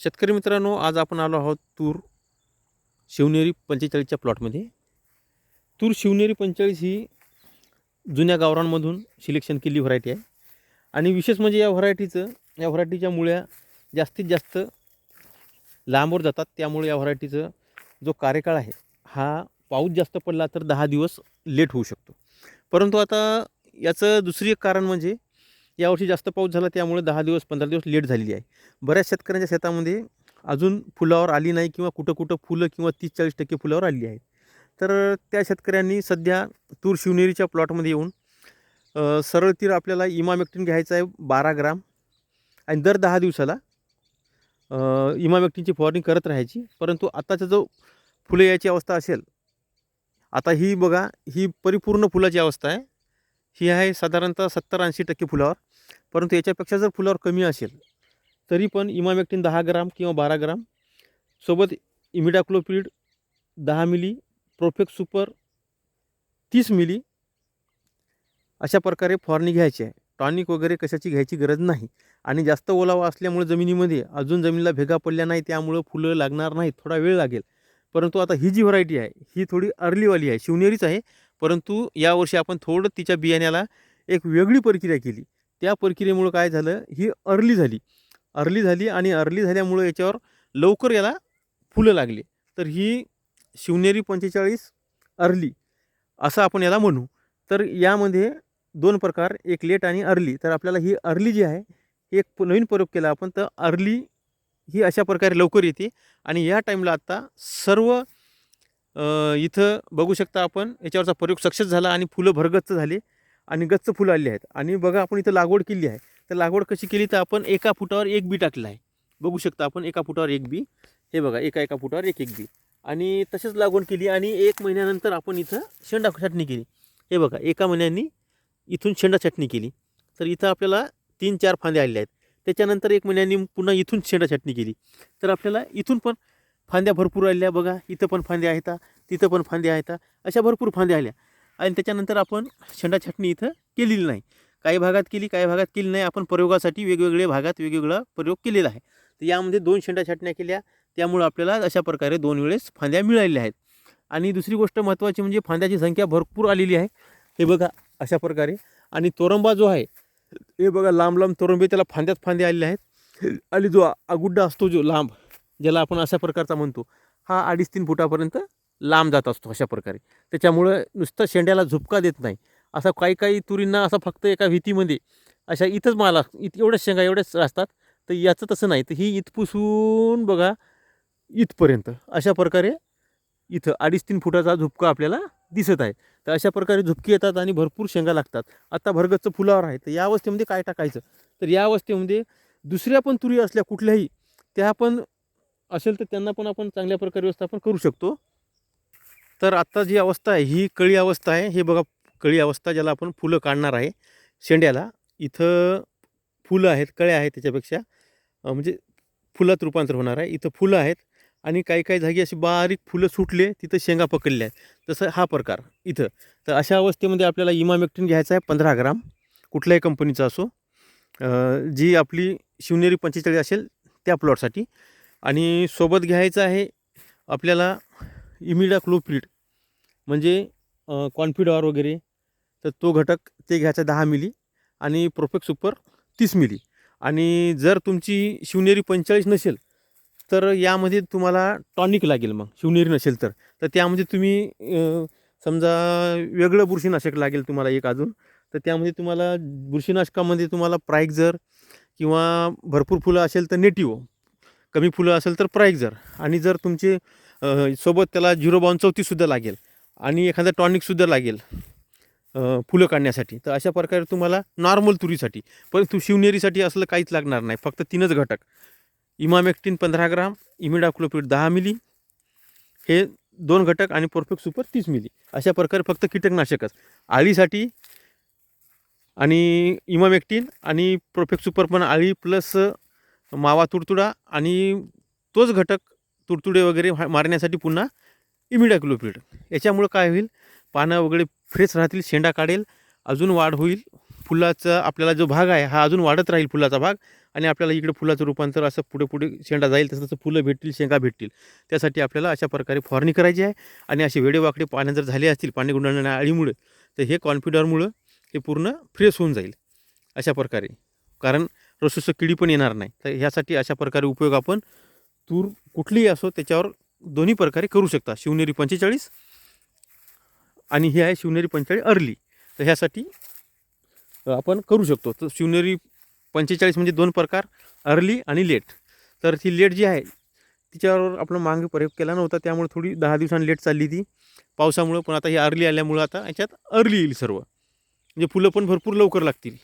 शेतकरी मित्रांनो आज आपण आलो आहोत तूर शिवनेरी पंचेचाळीसच्या प्लॉटमध्ये. तूर शिवनेरी पंचेचाळीस ही जुन्या गावरांमधून सिलेक्शन केलेली व्हरायटी आहे. आणि विशेष म्हणजे या व्हरायटीचं या व्हरायटीच्या मुळ्या जास्तीत जास्त लांबवर जातात. त्यामुळे या व्हरायटीचं जो कार्यकाळ आहे हा पाऊस जास्त पडला तर दहा दिवस लेट होऊ शकतो. परंतु आता याचं दुसरी एक कारण म्हणजे यावर्षी जास्त पाऊस झाला त्यामुळे दहा दिवस पंधरा दिवस लेट झालेली आहे. बऱ्याच शेतकऱ्यांच्या शेतामध्ये अजून फुलावर आली नाही किंवा कुठं कुठं फुलं किंवा तीस चाळीस टक्के फुलावर आली आहेत. तर त्या शेतकऱ्यांनी सध्या तूर शिवनेरीच्या प्लॉटमध्ये येऊन सरळ तीर आपल्याला इमामेक्टिन घ्यायचं आहे बारा ग्राम आणि दर दहा दिवसाला इमामेक्टिनची फवारणी करत राहायची. परंतु आताचा जो फुलं यायची अवस्था असेल आता ही बघा ही परिपूर्ण फुलाची अवस्था आहे. ही आहे साधारणतः सत्तर ऐंशी टक्के फुलावर. परंतु याच्यापेक्षा जर फुलावर कमी असेल तरी पण इमामेक्टिन दहा ग्राम किंवा बारा ग्राम सोबत इमिडाक्लोपिड दहा मिली प्रोफेक्स सुपर तीस मिली अशा प्रकारे फवारणी घ्यायची आहे. टॉनिक वगैरे कशाची घ्यायची गरज नाही. आणि जास्त ओलावा असल्यामुळे जमिनीमध्ये अजून जमिनीला भेगा पडल्या नाही त्यामुळं फुलं लागणार नाही थोडा वेळ लागेल. परंतु आता ही जी व्हरायटी आहे ही थोडी अर्लीवाली आहे शिवनेरीच आहे. परंतु यावर्षी आपण थोडं तिच्या बियाण्याला एक वेगळी प्रक्रिया केली. त्या प्रक्रियेमुळं काय झालं? ही अर्ली झाली. अर्ली झाली आणि अर्ली झाल्यामुळं याच्यावर लवकर याला फुलं लागली. तर ही शिवनेरी पंचेचाळीस अर्ली असं आपण याला म्हणू. तर यामध्ये दोन प्रकार एक लेट आणि अर्ली. तर आपल्याला ही अर्ली जी आहे एक नवीन प्रयोग केला आपण. तर अर्ली ही अशा प्रकारे लवकर येते आणि या टाईमला आत्ता सर्व इथं बघू शकता आपण याच्यावरचा प्रयोग सक्सेस झाला आणि फुलं भरगच्च झाली. आणि गच्च फुलं आली आहेत. आणि बघा आपण इथं लागवड केली आहे. तर लागवड कशी केली तर आपण एका फुटावर एक बी टाकलं आहे. बघू शकता आपण एका फुटावर एक बी. हे बघा एका एका फुटावर एक एक बी. आणि तसेच लागवड केली आणि एक महिन्यानंतर आपण इथं शेंडा छाटणी केली. हे बघा एका महिन्यांनी इथून शेंडा छाटणी केली. तर इथं आपल्याला तीन चार फांद्या आलेल्या आहेत. त्याच्यानंतर एक महिन्यांनी पुन्हा इथून शेंडा छाटणी केली. तर आपल्याला इथून पण फांद्या भरपूर आल्या बघा इथं पण फांद्या आहेत. तिथं पण फांद्या आहेत. अशा भरपूर फांद्या आल्या. आणि त्याच्यानंतर आपण शेंडा छाटणी इथं केलेली नाही. काही भागात केली काही भागात केली नाही. आपण प्रयोगासाठी वेगवेगळे भागात वेगवेगळा प्रयोग केलेला आहे. तर यामध्ये दोन शेंडा छाटण्या केल्या. त्यामुळं आपल्याला अशा प्रकारे दोन वेळेस फांद्या मिळालेल्या आहेत. आणि दुसरी गोष्ट महत्त्वाची म्हणजे फांद्याची संख्या भरपूर आलेली आहे. हे बघा अशा प्रकारे. आणि तोरंबा जो आहे हे बघा लांब लांब तोरंबे त्याला फांद्यात फांदे आलेले आहेत. आणि जो आगुड्डा असतो जो लांब ज्याला आपण अशा प्रकारचा म्हणतो हा अडीच तीन फुटापर्यंत लांब जात असतो अशा प्रकारे. त्याच्यामुळं नुसतं शेंड्याला झुपका देत नाही. असा काही काही तुरींना असा फक्त एका भीतीमध्ये अशा इथंच माला इत एवढ्याच शेंगा एवढ्याच असतात. तर याचं तसं नाही. तर ही इथपुसून बघा इथपर्यंत अशा प्रकारे इथं अडीच तीन फुटाचा झुपका आपल्याला दिसत आहे. तर अशा प्रकारे झुपकी येतात आणि भरपूर शेंगा लागतात. आता भरगतचं फुलावर आहे. तर या अवस्थेमध्ये काय टाकायचं? तर या अवस्थेमध्ये दुसऱ्या पण तुरी असल्या कुठल्याही त्या पण असेल तर त्यांना पण आपण चांगल्या प्रकारे व्यवस्थापन करू शकतो. तर आत्ता जी अवस्था आहे ही कळी अवस्था आहे. हे बघा कळी अवस्था ज्याला आपण फुलं काढणार आहे शेंड्याला इथं फुलं आहेत कळ्या आहेत त्याच्यापेक्षा. म्हणजे फुलात रूपांतर होणार आहे. इथं फुलं आहेत आणि काही काही जागी अशी बारीक फुलं सुटले तिथं शेंगा पकडल्या आहेत. तसं हा प्रकार इथं. तर अशा अवस्थेमध्ये आपल्याला इमामेक्टिन घ्यायचा आहे पंधरा ग्राम. कुठल्याही कंपनीचा असो जी आपली शिवनेरी पंचेचाळीस असेल त्या प्लॉटसाठी. आणि सोबत घ्यायचं आहे आपल्याला इमिडा क्लोप्रिड म्हणजे कॉन्फिडॉर वगैरे तर तो घटक ते घ्यायचा दहा मिली आणि प्रोफेक्ट सुपर तीस मिली आणि जर तुमची शिवनेरी पंचेचाळीस नसेल तर यामध्ये तुम्हाला टॉनिक लागेल मग शिवनेरी नसेल तर. तर त्यामध्ये तुम्ही समजा वेगळं बुरशीनाशक लागेल तुम्हाला एक अजून तर त्यामध्ये तुम्हाला बुरशीनाशकामध्ये तुम्हाला प्राईक्झर किंवा भरपूर फुलं असेल तर नेटिओ कमी फुलं असेल तर प्राईक्झर आणि जर तुमचे सोबत त्याला झिरो बावन चौतीससुद्धा लागेल आणि एखादं टॉनिकसुद्धा लागेल फुलं काढण्यासाठी तर अशा प्रकारे तुम्हाला नॉर्मल तुरीसाठी परंतु शिवनेरीसाठी असलं काहीच लागणार नाही. फक्त तीनच घटक. इमामेक्टिन पंधरा ग्राम इमिडाक्लोपीड दहा मिली हे दोन घटक आणि परफेक्ट सुपर तीस मिली. अशा प्रकारे फक्त कीटकनाशकच. आळीसाठी आणि इमामेक्टिन आणि परफेक्ट सुपर पण आळी प्लस मावा तुडतुडा आणि तोच घटक तुडतुडे वगैरे मारण्यासाठी पुन्हा इमिडाक्लोपिड याच्यामुळं काय होईल? पानं वगैरे फ्रेश राहतील शेंडा काढेल अजून वाढ होईल. फुलाचा आपल्याला जो भाग आहे हा अजून वाढत राहील फुलाचा भाग आणि आपल्याला इकडे फुलाचं रूपांतर असं पुढे पुढे शेंडा जाईल तसं तसं फुलं भेटतील शेंगा भेटतील. त्यासाठी आपल्याला अशा प्रकारे फवारणी करायची आहे आणि असे वेडेवाकडे पाण्या जर झाले असतील पाणी गुंडाळणाऱ्या अळीमुळे तर हे कॉन्फिडरमुळं हे पूर्ण फ्रेश होऊन जाईल. अशा प्रकारे. कारण रसुस किडी पण येणार नाही. तर ह्यासाठी अशा प्रकारे उपयोग आपण तूर कुठलीही असो त्याच्यावर दोन्ही प्रकारे करू शकता. शिवनेरी पंचेचाळीस आणि हे आहे शिवनेरी पंचेचाळीस अर्ली. तर ह्यासाठी आपण करू शकतो. तर शिवनेरी पंचेचाळीस म्हणजे दोन प्रकार अर्ली आणि लेट. तर ती लेट जी आहे तिच्यावर आपण मागे प्रयोग केला नव्हता त्यामुळे थोडी दहा दिवसांनी लेट चालली ती. पावसामुळं पण आता ही अर्ली आल्यामुळं आता याच्यात अर्ली येईल सर्व. म्हणजे फुलं पण भरपूर लवकर लागतील.